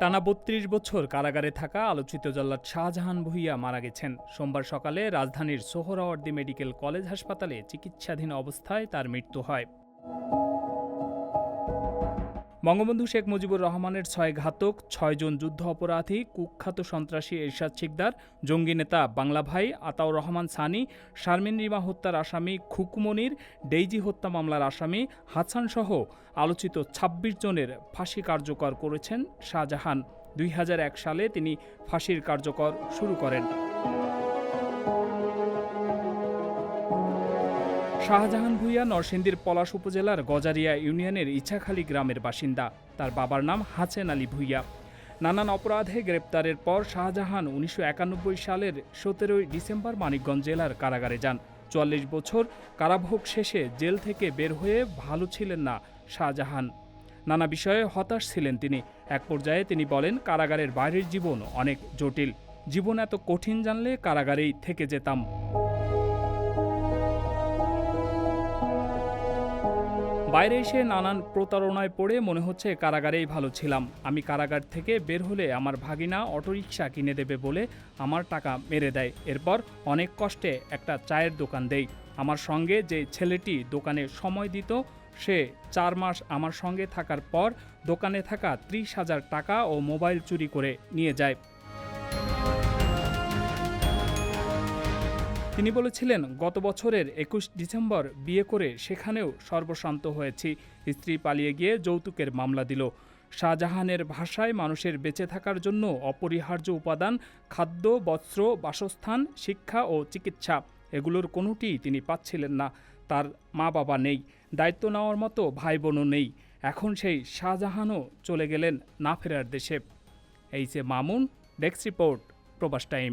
টানা বত্রিশ বছর কারাগারে থাকা আলোচিত জল্লাদ শাহজাহান ভুইয়া মারা গেছেন। সোমবার সকালে রাজধানীর সোহরাওয়ার্দী মেডিকেল কলেজ হাসপাতালে চিকিৎসাধীন অবস্থায় তার মৃত্যু হয়। বঙ্গবন্ধু শেখ মুজিবুর রহমানের ছয় ঘাতক ছয়জন যুদ্ধ অপরাধী, কুখ্যাত সন্ত্রাসী এরশাদ শিকদার, জঙ্গি নেতা বাংলা ভাই, আতাউর রহমান সানি, শারমিন রিমা হত্যার আসামি খুকুমনির, ডেইজি হত্যা মামলার আসামি হাসান সহ আলোচিত ২৬ জনের ফাঁসি কার্যকর করেছেন শাহজাহান। দুই হাজার এক সালে তিনি ফাঁসির কার্যকর শুরু করেন। শাহজাহান ভুইয়া নরসিংদীর পলাশ উপজেলার গজারিয়া ইউনিয়নের ইছাখালী গ্রামের বাসিন্দা। তার বাবার নাম হাছেন আলী ভুইয়া। নানান অপরাধে গ্রেপ্তারের পর শাহজাহান উনিশশো একানব্বই সালের সতেরোই ডিসেম্বর মানিকগঞ্জ জেলার কারাগারে যান। চুয়াল্লিশ বছর কারাভোগ শেষে জেল থেকে বের হয়ে ভালো ছিলেন না শাহজাহান। নানা বিষয়ে হতাশ ছিলেন তিনি। এক পর্যায়ে তিনি বলেন, কারাগারের বাইরের জীবন অনেক জটিল। জীবন এত কঠিন জানলে কারাগারেই থেকে যেতাম। বাইরে এসে নানান প্রতারণায় পড়ে মনে হচ্ছে কারাগারেই ভালো ছিলাম। আমি কারাগার থেকে বের হলে আমার ভাগিনা অটোরিকশা কিনে দেবে বলে আমার টাকা মেরে দেয়। এরপর অনেক কষ্টে একটা চায়ের দোকান দেই। আমার সঙ্গে যে ছেলেটি দোকানে সময় দিত, সে চার মাস আমার সঙ্গে থাকার পর দোকানে থাকা ত্রিশ হাজার টাকা ও মোবাইল চুরি করে নিয়ে যায়। তিনি বলেছিলেন, গত বছরের একুশ ডিসেম্বর বিয়ে করে সেখানেও সর্বশান্ত হয়েছি। স্ত্রী পালিয়ে গিয়ে যৌতুকের মামলা দিল। শাহজাহানের ভাষায় মানুষের বেঁচে থাকার জন্য অপরিহার্য উপাদান, খাদ্য, বস্ত্র, বাসস্থান, শিক্ষা ও চিকিৎসা, এগুলোর কোনোটিই তিনি পাচ্ছিলেন না। তার মা বাবা নেই, দায়িত্ব নেওয়ার মতো ভাই বোনও নেই। এখন সেই শাহজাহানও চলে গেলেন না ফেরার দেশে। এই যে Mamun, desk report, Probash time.